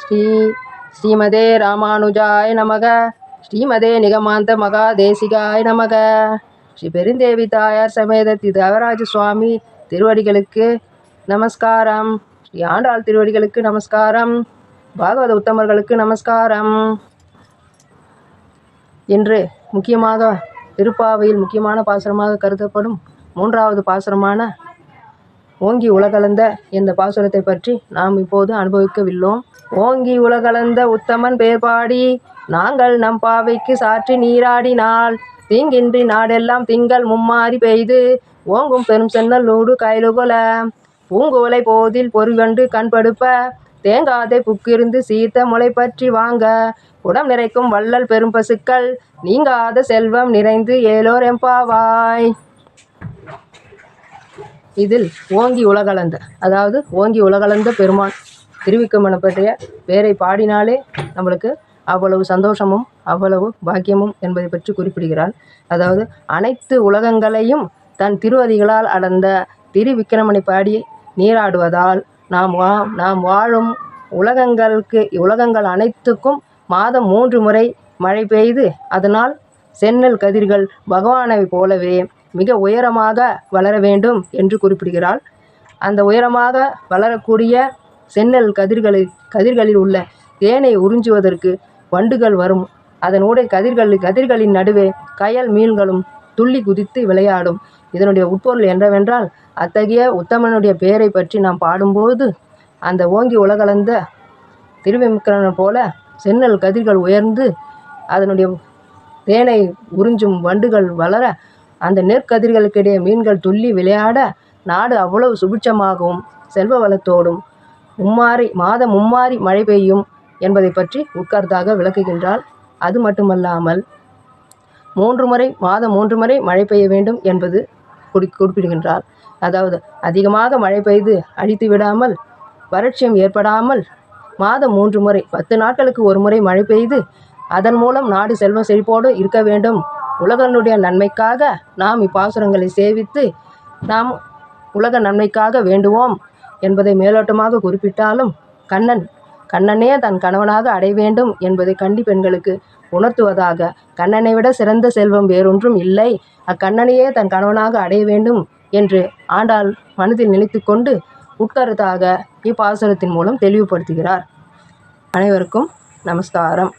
ஸ்ரீ ஸ்ரீமதே ராமானுஜாய நமக ஸ்ரீமதே நிகமாந்த மகா தேசிகாய் நமக. ஸ்ரீ பெருந்தேவி தாயார் சமேத திதவராஜ சுவாமி திருவடிகளுக்கு நமஸ்காரம். ஸ்ரீ ஆண்டாள் திருவடிகளுக்கு நமஸ்காரம். பாகவத உத்தமர்களுக்கு நமஸ்காரம். இன்று முக்கியமாக திருப்பாவையில் முக்கியமான பாசுரமாக கருதப்படும் மூன்றாவது பாசுரமான ஓங்கி உலகளந்த இந்த பாசுரத்தை பற்றி நாம் இப்போது அனுபவிக்கவில்லோம் ஓங்கி உலகளந்த உத்தமன் பெயர் பாடி நாங்கள் நம் பாவைக்கு சாற்றி நீராடினால் தீங்கின்றி நாடெல்லாம் திங்கள் மும்மாறி பெய்து ஓங்கும் பெரும் சென்னலூடு கயலுகொல. பூங்குவலை போதில் பொறிவண்டு கண்படுப்ப தேங்காதை புக்கிருந்து சீத்த முளை பற்றி வாங்க. உடம் நிறைக்கும் வள்ளல் பெரும் பசுக்கள் நீங்காத செல்வம் நிறைந்து ஏலோர் எம்பாவாய் இதில் ஓங்கி உலகளந்த அதாவது ஓங்கி உலகளந்த பெருமான் திருவிக்கிரமனை பற்றிய பேரை பாடினாலே நம்மளுக்கு அவ்வளவு சந்தோஷமும் அவ்வளவு பாக்கியமும் என்பதை பற்றி குறிப்பிடுகிறார் அதாவது அனைத்து உலகங்களையும் தன் திருவதிகளால் அடர்ந்த திருவிக்கிரமனை பாடி நீராடுவதால் நாம் வா நாம் வாழும் உலகங்களுக்கு உலகங்கள் அனைத்துக்கும் மாதம் மூன்று முறை மழை பெய்து அதனால் செந்நெல் கதிர்கள் பகவானை போலவே மிக உயரமாக வளர வேண்டும் என்று குறிப்பிடுகிறாள். அந்த உயரமாக வளரக்கூடிய செந்நெல் கதிர்களில் கதிர்களில் உள்ள தேனை உறிஞ்சுவதற்கு வண்டுகள் வரும். அதனூடே கதிர்கள் கதிர்களின் நடுவே கயல் மீன்களும் துள்ளி குதித்து விளையாடும். இதனுடைய உட்பொருள் என்னவென்றால் அத்தகைய உத்தமனுடைய பெயரை பற்றி நாம் பாடும்போது அந்த ஓங்கி உலகளந்த திருவிக்கிரமன் போல செந்நெல் கதிர்கள் உயர்ந்து அதனுடைய தேனை உறிஞ்சும் வண்டுகள் வளர அந்த நெற்கதிர்களுக்கிடையே மீன்கள் துள்ளி விளையாட நாடு அவ்வளவு சுபிட்சமாகவும் செல்வ வளத்தோடும் மும்மாரி மாதம் மும்மாரி மழை பெய்யும் என்பதை பற்றி உட்கருத்தாக விளக்குகின்றாள். அது மட்டுமல்லாமல் மூன்று முறை மாதம் மூன்று முறை மழை பெய்ய வேண்டும் என்பது குறி குறிப்பிடுகின்றார் அதாவது அதிகமாக மழை பெய்து அழித்து விடாமல் வறட்சியம் ஏற்படாமல் மாதம் மூன்று முறை பத்து நாட்களுக்கு ஒரு முறை மழை பெய்து அதன் மூலம் நாடு செல்வ செழிப்போடு இருக்க வேண்டும் உலகனுடைய நன்மைக்காக நாம் இப்பாசுரங்களை சேவித்து நாம் உலக நன்மைக்காக வேண்டுவோம் என்பதை மேலோட்டமாக குறிப்பிட்டாலும் கண்ணன் கண்ணனே தன் கணவனாக அடைய வேண்டும் என்பதை கண்டி பெண்களுக்கு உணர்த்துவதாக கண்ணனை விட சிறந்த செல்வம் வேறொன்றும் இல்லை. அக்கண்ணனையே தன் கணவனாக அடைய வேண்டும் என்று ஆண்டாள் மனதில் நினைத்து கொண்டு உட்கருத்தாக இப்பாசுரத்தின் மூலம் தெளிவுபடுத்துகிறார். அனைவருக்கும் நமஸ்காரம்.